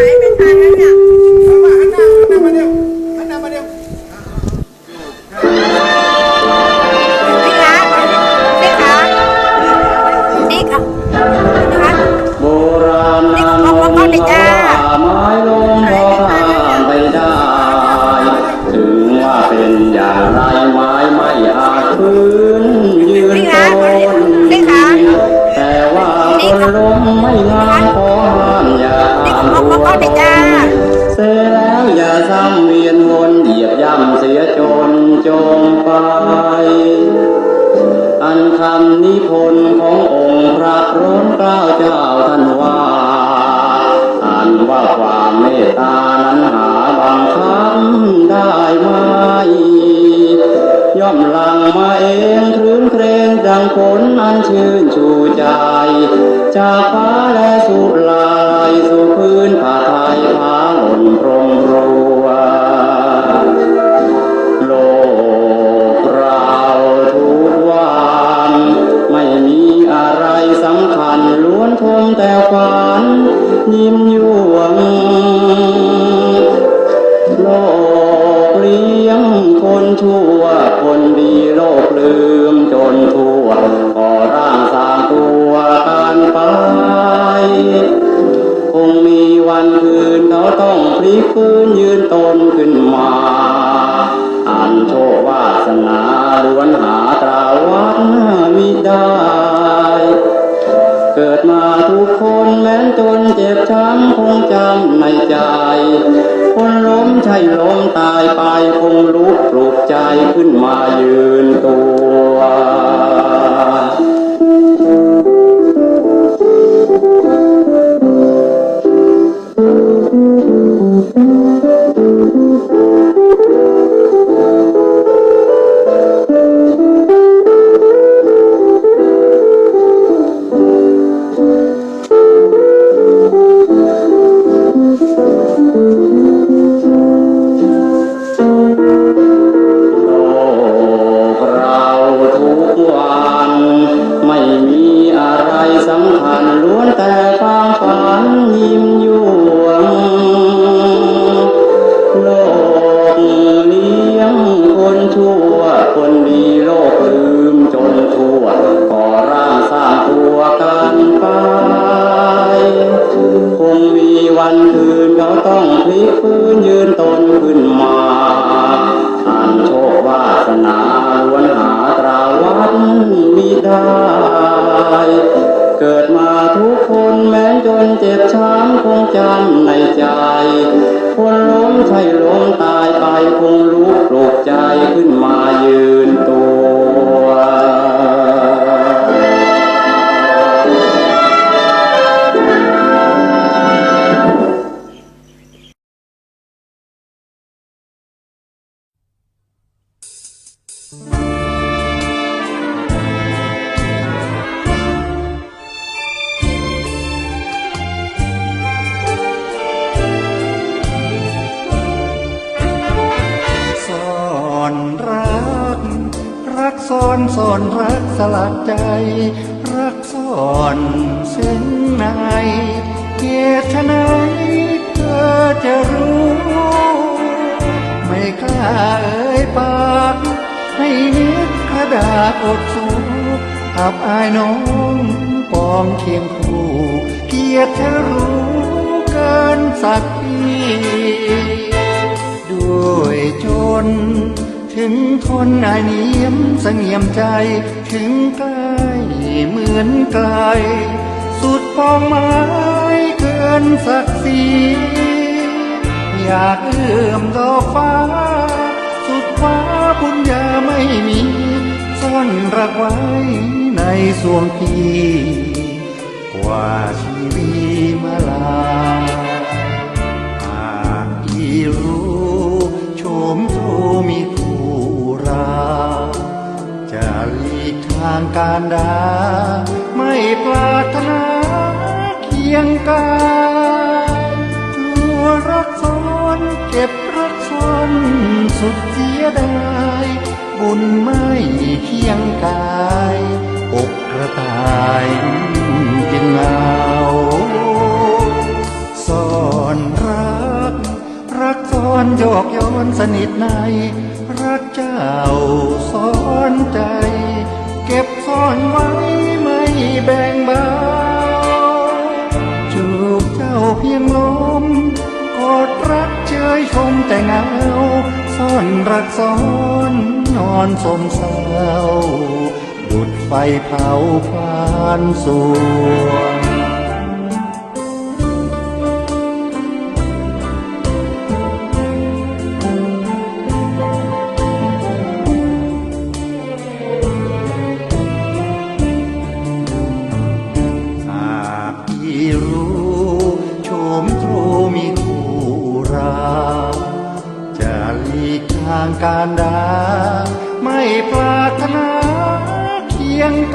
ถ่ายเป็นทางนั้นเนี่ยเอามาหันหน้าหันหน้ามาเดียวหันหน้ามาเดียวนี่คะนี่คะนี่ค่ะนะคะโบราณนานมว่าไม้ลมพอผ่านไปได้ ถึงว่าเป็นอย่างไรไม้ไม่อาจพื้นยืนตคะนแต่ว่าคนลมไม่งามขอห้าย่านี่ข องพ่อพ่อเด็กจ้าเสร็จแล้วอย่าซ้ำเวียนวนเหยียบย่ำเสียจนจมไป อันคำนิพนธ์ขององค์พระร้นเกล้าเจ้าท่านว่าอันว่าความเมตตานั้นหาบังคับได้ไหมย่อมหลังมาเองครื้นเครงดังฝนอันชื่นชูใจ จากฟ้าและสุ จำในใจ คนล้มใช่ล้มตายไปคงลุกปลุกใจขึ้นมายืนตัว สำคัญล้วนแต่ความฝันยิ้มยวงโลกเลี้ยงคนชั่ว คนดีโลกลืมจนทั่วก่อร่างสร้างตัวกันไป ล้มใช่ล้มตายไปคงรู้ปลุกใจขึ้นมายืนตัวซ่ ซ่อนซ่อนรักสลักใจ รักซ่อนซึ่งในเหตุไฉนเธอจะรู้ ไม่กล้าเอ่ยปาก ให้นึกกระดาษอดสูอับอายน้องปองเคียงคู่เกียรติเธอรู้เกินสักทีด้วยจน ถึงทนอายเนียมเสงี่ยมใจ ถึงใกล้เหมือนไกล สุดปองไม้เกินศักดิ์ศรีอยากเอื้อมดอกฟ้า สุดฟ้าบุญญาไม่มี ซ่อนรักไว้ในสวงพี่กว่าชีวีมาลา จะหลีกทางการดาไม่ปรารถนาเคียงกายกลัวรักซ้อนเก็บรักซ้อนสุดเสียดายบุญไม่เคียงกายอกกระต่ายจึงเหงาซ่อนรัก รักซ้อนโยกโยนสนิทในรักเจ้า นใจ เก็บซ่อนไว้ไม่แบ่งเบาจูบเจ้าเพียงลมกอดรักเชยชมแต่เงาซ่อนรักซ้อนนอนสมเศร้าดุดไฟเผาพลานสวง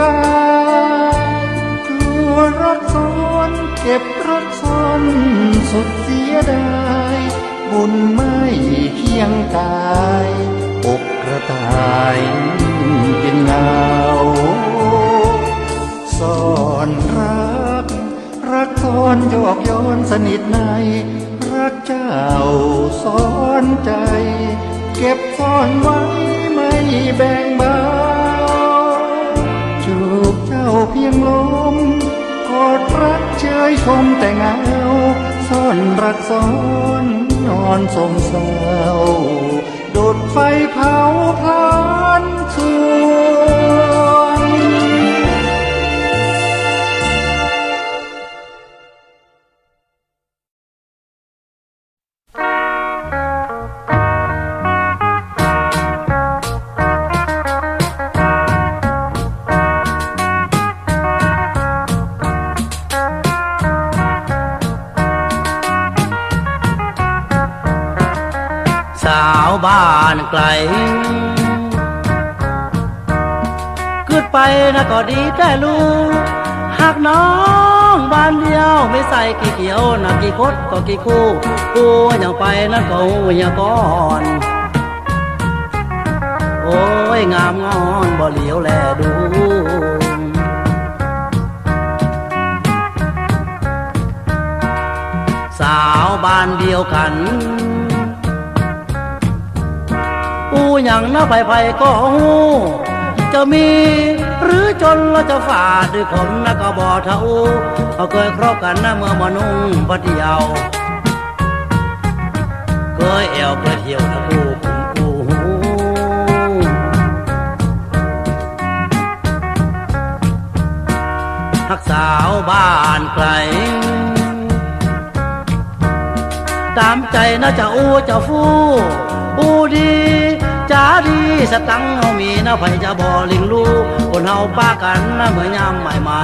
กากลัวรักซ้อนเก็บรักซ้อนสุดเสียดายบุญไม่เคียงกายอกกระต่ายเป็นเงาซ่อนรัก รักซ่อนโยกโยนสนิทใน รักเจ้าซ่อนใจ เก็บซ่อนไว้ไม่แบ่งเบาจูบเจ้าเพียงลมกอดรักเชยชมแต่เงาซ่อนรักซ้อนนอนสมเศร้าโดดไฟเผาพลานสวง บ้านไกลกึดไปนะก็ดีแต่ลูกหากน้องบ้านเดียวไม่ใส่กี่เขียวนะกี่คดก็กี่คู่กูอย่างไปนั่นก็หูอย่างก่อนโอ้ยงามงอนบ่เหลียวแลดูสาวบ้านเดียวกัน อูอย่างน้าไผ่ไผ่ก็หูจะมีหรือจนเราจะฝ่าด้วยคนนะก็บอเท่าเขาเคยครบกันนะเมื่อมานุ่งพัทยาวเคยแอวเคยเที่ยวนะกูกูหูทักสาวบ้านไกลตามใจนะจะอู้จะฟูอู้ดี จาดีสตังเฮามีนะไผจะบ่ลิงลูคนเฮาป้ากันนะเมื่อยามใหม่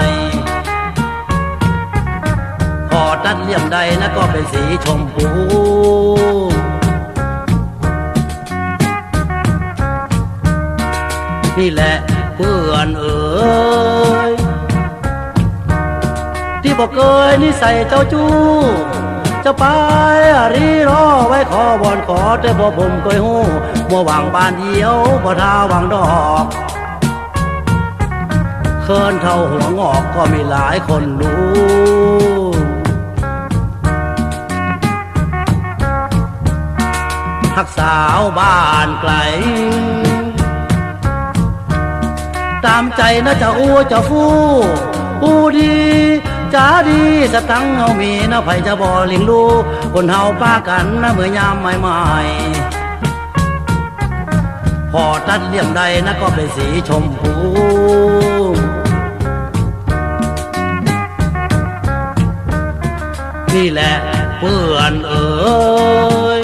ๆพอตัดเลี่ยมใดนะก็เป็นสีชมพูนี่แหละเพื่อนเอ๋ยที่บอกเคยนิสัยเจ้าจู้จะไปอารีรอไว้ขอบอนขอแต่บ่ผมเคยหู้ มัวหวังบ้านเดียวบ่ทาหวังดอกเคินเท่าหัวงอกก็มีหลายคนดูทักสาวบ้านไกล ตามใจนะจะอู้จะฟู้อู้ดีจ้าดีสตังเฮามีนะไผจะบ่เลิงลูคนเฮาป้ากันนะเมื่อยามใหม่ๆ พอตัดเลี่ยมใดนะก็เป็นสีชมพูนี่แหละเพื่อนเอ๋ย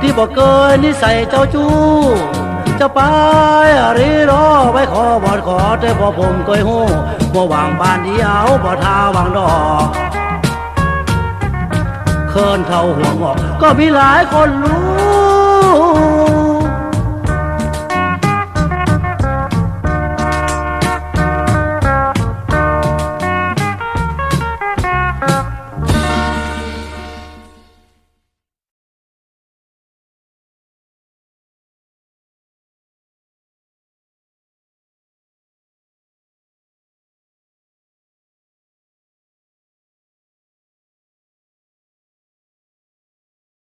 ที่บอกเกินนิสัยเจ้าจู้จะไปอารีรอไว้ขอบอดขอแต่พอผมเคยหู้บ่วังบานเดียวบ่ทาวังดอกเคินเท่าหัวงอกก็มีหลายคนรู้